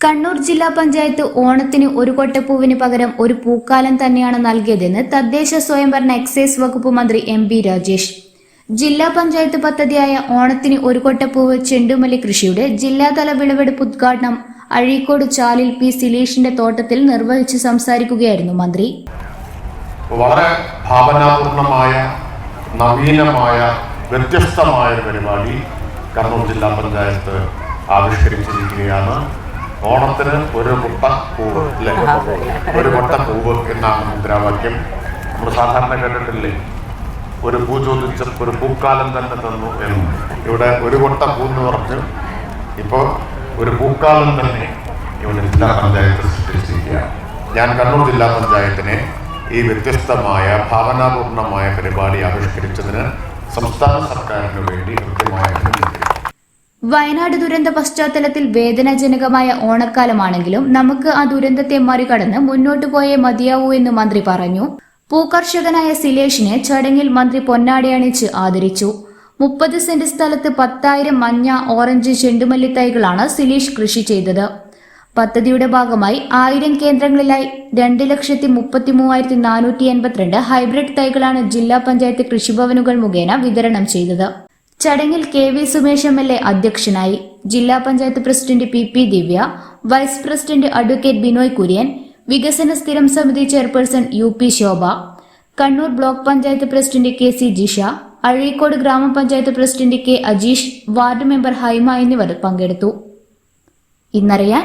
കണ്ണൂർ ജില്ലാ പഞ്ചായത്ത് ഓണത്തിന് ഒരു കൊട്ടപ്പൂവിന് പകരം ഒരു പൂക്കാലം തന്നെയാണ് നൽകിയതെന്ന് തദ്ദേശ സ്വയംഭരണ എക്സൈസ് വകുപ്പ് മന്ത്രി എം ബി രാജേഷ്. ജില്ലാ പഞ്ചായത്ത് പദ്ധതിയായ ഓണത്തിന് ഒരു കൊട്ടപ്പൂവ് ചെണ്ടുമല്ലി കൃഷിയുടെ ജില്ലാതല വിളവെടുപ്പ് ഉദ്ഘാടനം അഴീക്കോട് ചാലിൽ പി സിലീഷിന്റെ തോട്ടത്തിൽ നിർവഹിച്ച് സംസാരിക്കുകയായിരുന്നു മന്ത്രി. വളരെ ഭാവനാപൂർണമായ നവീനമായ വ്യത്യസ്തമായ പരിപാടി കണ്ണൂർ ജില്ലാ പഞ്ചായത്ത് ആവിഷ്കരിച്ചിരിക്കുകയാണ്. ഓണത്തിന് ഒരു മുട്ട പൂവ് അല്ലേ? ഒരു മുട്ട പൂവ് എന്നാണ് മുദ്രാവാക്യം. നമ്മൾ സാധാരണ കേട്ടിട്ടില്ലേ? ഒരു പൂ ചോദിച്ച ഒരു പൂക്കാലം തന്നെ തന്നു എന്ന്. ഇവിടെ ഒരു കൊട്ട പൂ എന്ന് പറഞ്ഞു ഇപ്പോൾ ഒരു പൂക്കാലം തന്നെ ഇവിടെ ജില്ലാ പഞ്ചായത്ത് സൃഷ്ടിച്ചിരിക്കുകയാണ്. ഞാൻ കണ്ണൂർ ജില്ലാ പഞ്ചായത്തിനെ ഈ വ്യത്യസ്തമായ ഭാവനാപൂർണമായ പരിപാടി ആവിഷ്കരിച്ചതിന് സംസ്ഥാന സർക്കാരിന് വേണ്ടി കൃത്യമായ വയനാട് ദുരന്ത പശ്ചാത്തലത്തിൽ വേദനാജനകമായ ഓണക്കാലമാണെങ്കിലും നമുക്ക് ആ ദുരന്തത്തെ മറികടന്ന് മുന്നോട്ടു പോയേ മതിയാവൂ എന്ന് മന്ത്രി പറഞ്ഞു. പൂക്കർഷകനായ സിലേഷിനെ ചടങ്ങിൽ മന്ത്രി പൊന്നാടയണിച്ച് ആദരിച്ചു. മുപ്പത് സെന്റ് സ്ഥലത്ത് പത്തായിരം മഞ്ഞ ഓറഞ്ച് ചെണ്ടുമല്ലി തൈകളാണ് സിലേഷ് കൃഷി ചെയ്തത്. പദ്ധതിയുടെ ഭാഗമായി ആയിരം കേന്ദ്രങ്ങളിലായി രണ്ട് ലക്ഷത്തി മുപ്പത്തി മൂവായിരത്തി നാനൂറ്റി എൺപത്തിരണ്ട് ഹൈബ്രിഡ് തൈകളാണ് ജില്ലാ പഞ്ചായത്ത് കൃഷിഭവനുകൾ മുഖേന വിതരണം ചെയ്തത്. ചടങ്ങിൽ K V Sumesh M L A അധ്യക്ഷനായി ജില്ലാ panchayat president P P Divya vice president advocate Binoy Kurian വികസന സ്ഥിരം സമിതി chairperson U P Shobha Kannur block panchayat president K C Jisha Azhikode ഗ്രാമപഞ്ചായത്ത് president K Ajeesh ward member Haima എന്നിവർ പങ്കെടുത്തു. ഇന്നറിയാൻ